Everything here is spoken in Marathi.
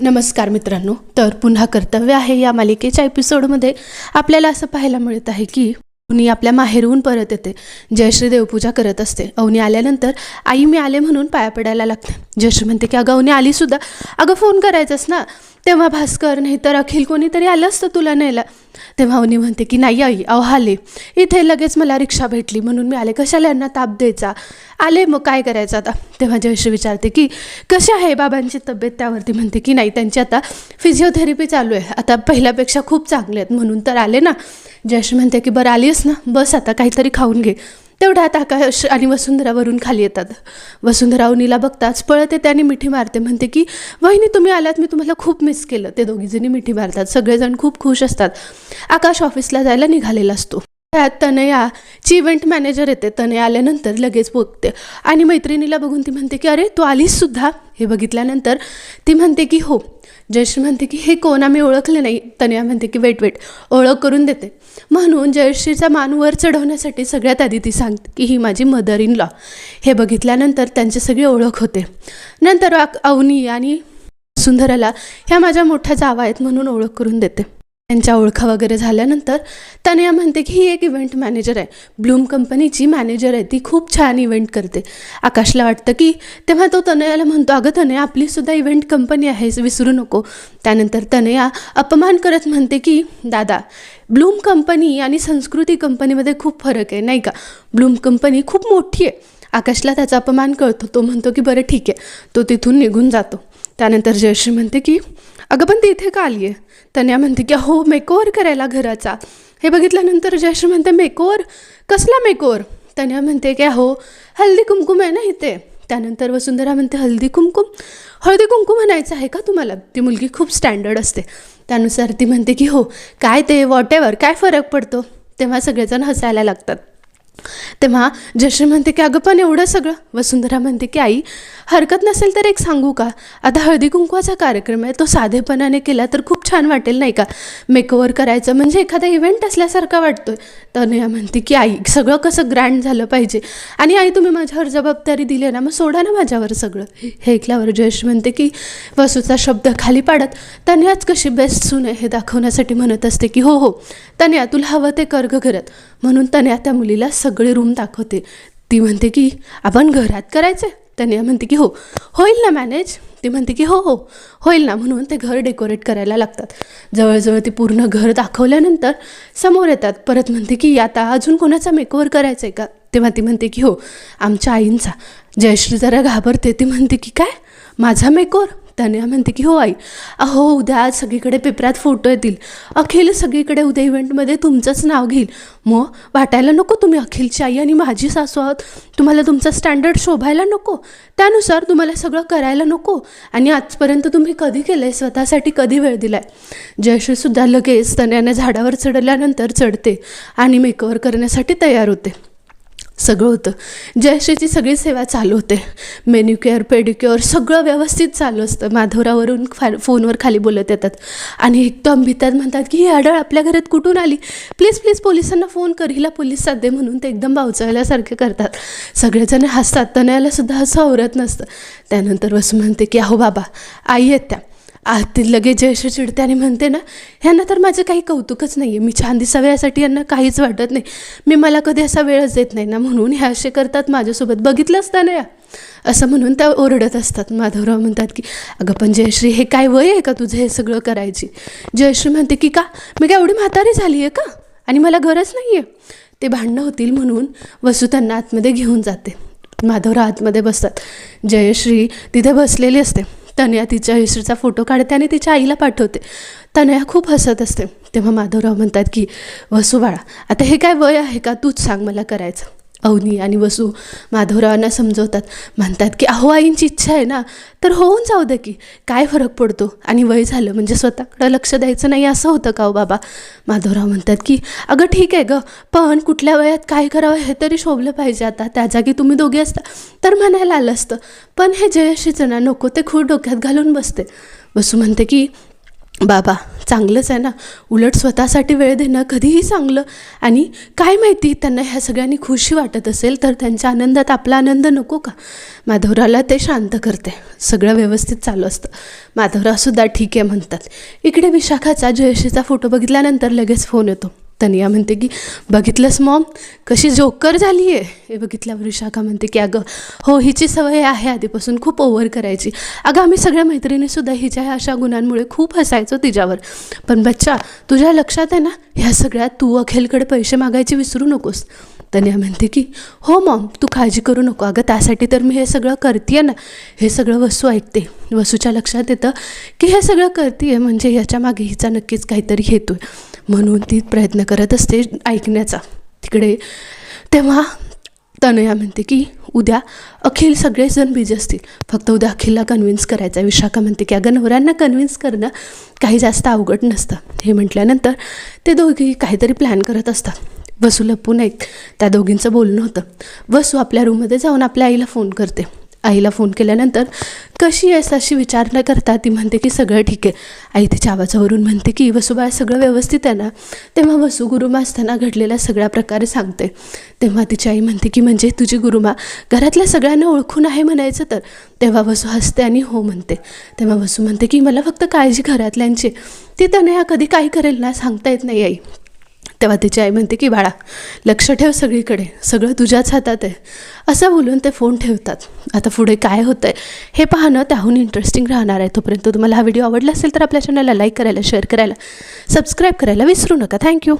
नमस्कार मित्रांनो तर पुन्हा कर्तव्य आहे या मालिकेच्या एपिसोडमध्ये. आपल्याला असं पाहायला मिळत आहे की अवनी आपल्या माहेरहून परत येते. जयश्री देवपूजा करत असते. अवनी आल्यानंतर आई मी आले म्हणून पाया पडायला लागते. जयश्री म्हणते की अगं अवनी आली सुद्धा. अगं फोन करायचंस ना? तेव्हा भास्कर नाही तर अखिल कोणीतरी आलं असतं तुला न्यायला. तेव्हा अवनी म्हणते की नाही आई अहो आले. इथे लगेच मला रिक्षा भेटली म्हणून मी आले. कशाला यांना ताप द्यायचा? आले मग काय करायचं आता? तेव्हा जयश्री विचारते की कशी आहे बाबांची तब्येत? त्यावरती म्हणते की नाही त्यांची आता फिजिओथेरपी चालू आहे. आता पहिल्यापेक्षा खूप चांगले आहेत म्हणून तर आले ना. जयश्री म्हणते की बरं आलीस ना? बस आता काहीतरी खाऊन घे. तेवढ्यात आकाश आणि वसुंधरावरून खाली येतात. वसुंधरा उनीला बघताच पळत येते आणि मिठी मारते. म्हणते की वहिनी तुम्ही आलात मी तुम्हाला खूप मिस केलं. ते दोघीजणी मिठी मारतात. सगळेजण खूप खुश असतात. आकाश ऑफिसला जायला निघालेला असतो. तनया तनयाची इव्हेंट मॅनेजर येते. तनया आल्यानंतर लगेच बघते आणि मैत्रिणीला बघून ती म्हणते की अरे तू आलीस सुद्धा? हे बघितल्यानंतर ती म्हणते की हो. जयश्री म्हणते की हे कोण? आम्ही ओळखले नाही. तनया म्हणते की वेट वेट. ओळख करून देते. म्हणून जयश्रीचा मान वर चढवण्यासाठी सगळ्यात आधी ती सांगते की ही माझी मदर इन लॉ हे बघितल्यानंतर त्यांची सगळी ओळख होते. नंतर अवनी आणि सुंदराला ह्या माझ्या मोठ्या जावा आहेत म्हणून ओळख करून देते. त्यांच्या ओळखा वगैरे झाल्यानंतर तनया म्हणते की ही एक इव्हेंट मॅनेजर आहे. ब्लूम कंपनीची मॅनेजर आहे. ती खूप छान इव्हेंट करते. आकाशला वाटतं की तेव्हा तो तनयाला म्हणतो अगं तनया आपलीसुद्धा इव्हेंट कंपनी आहे विसरू नको. त्यानंतर तनया अपमान करत म्हणते की दादा ब्लूम कंपनी आणि संस्कृती कंपनीमध्ये खूप फरक आहे नाही का? ब्लूम कंपनी खूप मोठी आहे. आकाशला त्याचा अपमान कळतो. तो म्हणतो की बरं ठीक आहे. तो तिथून निघून जातो. त्यानंतर जयश्री म्हणते की अगं पण ती इथे का आली आहे तन्या म्हणते की हो मेकओवर करायला घराचा. हे बघितल्यानंतर जयश्री म्हणते मेकओवर? कसला मेकओवर? तन्या म्हणते की हो हल्दी कुमकुम आहे ना इथे. त्यानंतर वसुंधरा म्हणते हल्दी कुमकुम? हळदी कुंकू म्हणायचं आहे का तुम्हाला? ती मुलगी खूप स्टँडर्ड असते. त्यानुसार ती म्हणते की हो काय ते वॉट एवर काय फरक पडतो? तेव्हा सगळेजण हसायला लागतात. तेव्हा जशी म्हणते की अगं पण एवढं सगळं. वसुंधरा म्हणते की आई हरकत नसेल तर एक सांगू का? आता हळदी कुंकवाचा कार्यक्रम आहे तो साधेपणाने केला तर खूप छान वाटेल नाही का? मेकओवर करायचं म्हणजे एखादा इव्हेंट असल्यासारखा वाटतोय. तनया म्हणते की आई सगळं कसं ग्रँड झालं पाहिजे. आणि आई तुम्ही माझ्यावर जबाबदारी दिली ना मग सोडा ना माझ्यावर सगळं. हे ऐकल्यावर जयश्री म्हणते की वसूचा शब्द खाली पाडत तन्याच कशी बेस्ट सून आहे हे दाखवण्यासाठी म्हणत असते की हो हो तन्या तुला हवं ते कर्ग करत. म्हणून तन्या त्या मुलीला सगळे रूम दाखवते. ती म्हणते की आपण घरात करायचं त्याने म्हणते की हो. होईल ना मॅनेज ती म्हणते की हो हो. होईल ना म्हणून ते घर डेकोरेट करायला लागतात. जवळजवळ ते पूर्ण घर दाखवल्यानंतर समोर येतात. परत म्हणते की आता अजून कोणाचा मेकओवर करायचा आहे का? तेव्हा ती म्हणते की हो आमच्या आईंचा. जयश्री जरा घाबरते. ती म्हणते की काय? माझा मेकओवर तन्या म्हणते की हो आई. अहो उद्या आज सगळीकडे पेपरात फोटो येतील. अखिल सगळीकडे उद्या इव्हेंटमध्ये तुमचंच नाव घेईल. मग वाटायला नको तुम्ही अखिलची आई आणि माझी सासू आहोत. तुम्हाला तुमचा स्टँडर्ड शोभायला नको. त्यानुसार तुम्हाला सगळं करायला नको. आणि आजपर्यंत तुम्ही कधी केलं आहे स्वतःसाठी कधी वेळ दिला आहे जयश्रीसुद्धा लगेच तन्याने झाडावर चढल्यानंतर चढते आणि मेकओवर करण्यासाठी तयार होते. सगळं होतं. जयश्रीची सगळी सेवा चालू होते. मेन्युक्युअर पेडिक्युअर सगळं व्यवस्थित चालू असतं. माधवरावरून फा फोनवर खाली बोलत येतात. आणि एकदम भितात म्हणतात की ही आढळ आपल्या घरात कुठून आली? प्लीज प्लीज पोलिसांना फोन कर. हिला पोलीस साधे म्हणून ते एकदम बावचायल्यासारखे करतात. सगळेजण हसतात. तनयाला सुद्धा हसं आवरत नसतं. त्यानंतर वसू म्हणते की अहो बाबा आई आहेत त्या. आ ती लगेच जयश्री चिडते आणि म्हणते ना ह्यांना तर माझं काही कौतुकच नाही आहे मी छान दिसावे यासाठी यांना काहीच वाटत नाही. मी मला कधी असा वेळच देत नाही ना. म्हणून हे असे करतात माझ्यासोबत. बघितलं असतं ना या? असं म्हणून त्या ओरडत असतात. माधवराव म्हणतात की अगं पण जयश्री हे काय वय आहे का तुझं हे सगळं करायची? जयश्री म्हणते की का? मी काय एवढी म्हातारी झाली आहे का? आणि मला गरज नाही आहे ते भांडणं होतील म्हणून वसू त्यांना आतमध्ये घेऊन जाते. माधवराव आतमध्ये बसतात. जयश्री तिथे बसलेली असते. तनया तिच्या जयश्रीचा फोटो काढते आणि तिच्या आईला पाठवते. तनया खूप हसत असते. तेव्हा माधवराव म्हणतात की वसू बाळा आता हे काय वय आहे का? तूच सांग मला करायचं. अवनी आणि वसू माधवरावांना समजवतात. म्हणतात की अहो आईंची इच्छा आहे ना तर होऊन जाऊ दे की. काय फरक पडतो? आणि वय झालं म्हणजे स्वतःकडं लक्ष द्यायचं नाही असं होतं का हो बाबा? माधवराव म्हणतात की अगं ठीक आहे गं पण कुठल्या वयात काय करावं हे तरी शोभलं पाहिजे आता. त्या जागी तुम्ही दोघे असता तर म्हणायला आलं असतं. पण हे जयश्रीचं ना नको ते खूप डोक्यात घालून बसते. वसू म्हणते की बाबा चांगलंच आहे ना. उलट स्वतःसाठी वेळ देणं कधीही चांगलं. आणि काय माहिती त्यांना ह्या सगळ्यांनी खुशी वाटत असेल तर त्यांच्या आनंदात आपला आनंद नको का? माधवरावला ते शांत करते. सगळं व्यवस्थित चालू असतं. माधवरावसुद्धा ठीक आहे म्हणतात. इकडे विशाखाचा जयशीचा फोटो बघितल्यानंतर लगेच फोन येतो. तनिया म्हणते की बघितलंस मॉम? कशी जोकर झाली आहे हे बघितल्यावर विशाखा म्हणते की अगं हो हिची सवय आहे आधीपासून खूप ओव्हर करायची. अगं आम्ही सगळ्या मैत्रिणीसुद्धा हिच्या ह्या अशा गुणांमुळे खूप हसायचो तिच्यावर. पण बच्चा तुझ्या लक्षात आहे ना ह्या सगळ्यात तू अखेलकडे पैसे मागायचे विसरू नकोस. तनिया म्हणते की हो मॉम तू काळजी करू नको. अगं त्यासाठी तर मी हे सगळं करते ना. हे सगळं वसू ऐकते. वसूच्या लक्षात येतं की हे सगळं करते म्हणजे ह्याच्या मागे हिचा नक्कीच काहीतरी हेतू आहे. म्हणून ती प्रयत्न करत असते ऐकण्याचा. तिकडे तेव्हा तनया म्हणते की उद्या अखिल सगळेजण बिझी असतील. फक्त उद्या अखिलला कन्व्हिन्स करायचा आहे विशाखा म्हणते की अगं नवऱ्यांना कन्व्हिन्स करणं काही जास्त अवघड नसतं. हे म्हटल्यानंतर ते दोघी काहीतरी प्लॅन करत असतात. वसू लपून एक त्या दोघींचं बोलणं होतं. वसू आपल्या रूममध्ये जाऊन आपल्या आईला फोन करते. आईला फोन केल्यानंतर कशी आहेस अशी विचार न करता? ती म्हणते की सगळं ठीक आहे. आई तिच्या आवाजावरून म्हणते की वसुबाळ सगळं व्यवस्थित आहे ना? तेव्हा वसू गुरुमा असताना घडलेल्या सगळ्या प्रकारे सांगते. तेव्हा तिची आई म्हणते की म्हणजे तुझी गुरुमा घरातल्या सगळ्यांना ओळखून आहे म्हणायचं तर? तेव्हा वसू हसते आणि हो म्हणते. तेव्हा वसू म्हणते की मला फक्त काळजी घरातल्यांची ती तनया कधी काय करेल ना सांगता येत नाही आई. तेव्हा तिची आई म्हणते की बाळा लक्ष ठेव सगळीकडे. सगळं तुझ्याच हातात आहे. असं बोलून ते फोन ठेवतात. आता पुढे काय होतं आहे हे पाहणं त्याहून इंटरेस्टिंग राहणार आहे. तोपर्यंत तुम्हाला हा व्हिडिओ आवडला असेल तर आपल्या चॅनलला लाईक करायला शेअर करायला सबस्क्राईब करायला विसरू नका. थँक्यू